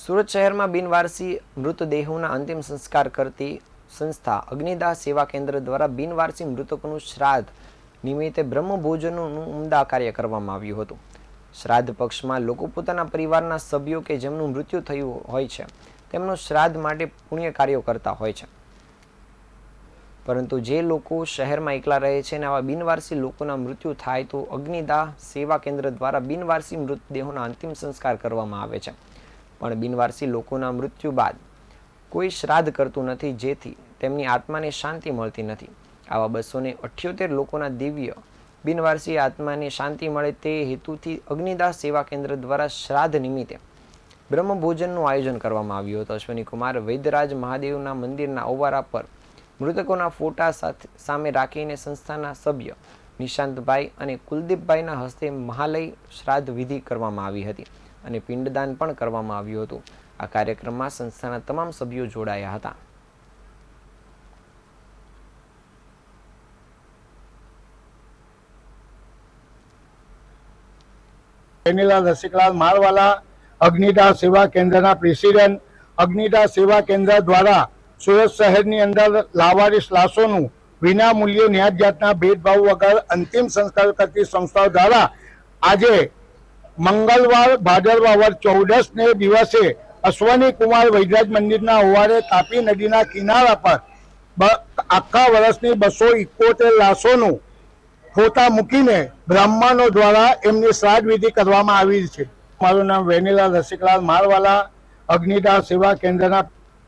સુરત શહેરમાં બિનવારસી મૃતદેહોના અંતિમ સંસ્કાર કરતી સંસ્થા અગ્નિદાહ સેવા કેન્દ્ર દ્વારા બિનવારસી મૃતકોનું શ્રાદ્ધ નિમિત્તે બ્રહ્મભોજનનું ઉમદા કાર્ય કરવામાં આવ્યું હતું. શ્રાદ્ધ પક્ષમાં લોકો પોતાના પરિવારના સભ્યો કે જેમનું મૃત્યુ થયું હોય છે, તેમનું શ્રાદ્ધ માટે પુણ્ય કાર્યો કરતા હોય છે. પરંતુ જે લોકો શહેરમાં એકલા રહે છે અને આવા બિનવારસી લોકોના મૃત્યુ થાય તો અગ્નિદાહ સેવા કેન્દ્ર દ્વારા બિનવારસી મૃતદેહોના અંતિમ સંસ્કાર કરવામાં આવે છે. પણ બિનવારસી લોકોના મૃત્યુ બાદ કોઈ શ્રાદ્ધ કરતું નથી, જેથી તેમની આત્માને શાંતિ મળતી નથી. આવા બસો ને અઠ્યોતેર લોકોના દિવ્ય બિનવારસી આત્માને શાંતિ મળે તે હેતુથી અગ્નિદાસ સેવા કેન્દ્ર દ્વારા શ્રાદ્ધ નિમિત્તે બ્રહ્મભોજનનું આયોજન કરવામાં આવ્યું હતું. અશ્વિની વૈદ્યરાજ મહાદેવના મંદિરના ઓવારા પર મૃતકોના ફોટા સાથે સામે રાખીને સંસ્થાના સભ્ય નિશાંતભાઈ અને કુલદીપભાઈના હસ્તે મહાલય શ્રાદ્ધ વિધિ કરવામાં આવી હતી. અને પિંડદાન પણ કરવામાં આવ્યું હતું. આ કાર્યક્રમમાં સંસ્થાના તમામ સભ્યો જોડાયા હતા. કેનીલાલ રસિકલાલ મારવાલા અગ્નિદાહ સેવા કેન્દ્રના પ્રેસિડેન્ટ અગ્નિદાહ સેવા કેન્દ્ર દ્વારા સુરત શહેરની અંદર લાવારીસ લાશોનું વિના મૂલ્યે ન્યાય જાતના ભેદભાવ વગર અંતિમ સંસ્કાર કરતી સંસ્થાઓ દ્વારા આજે મંગળવાર ભાદરવા ચૌદસ ચૌદસને દિવસે અશ્વની કુમાર વૈદ્યરાજ મંદિરના ઓવારે તાપી નદીના કિનારા પર આખા વર્ષની બસો ઇકોતેર લાશોનું ફોટા મૂકીને બ્રાહ્મણો દ્વારા એમની શ્રાદ્ધ વિધિ કરવામાં આવી છે. મારું નામ વેનીલા રસિકલાલ મારવાલા, અગ્નિદાહ સેવા કેન્દ્રના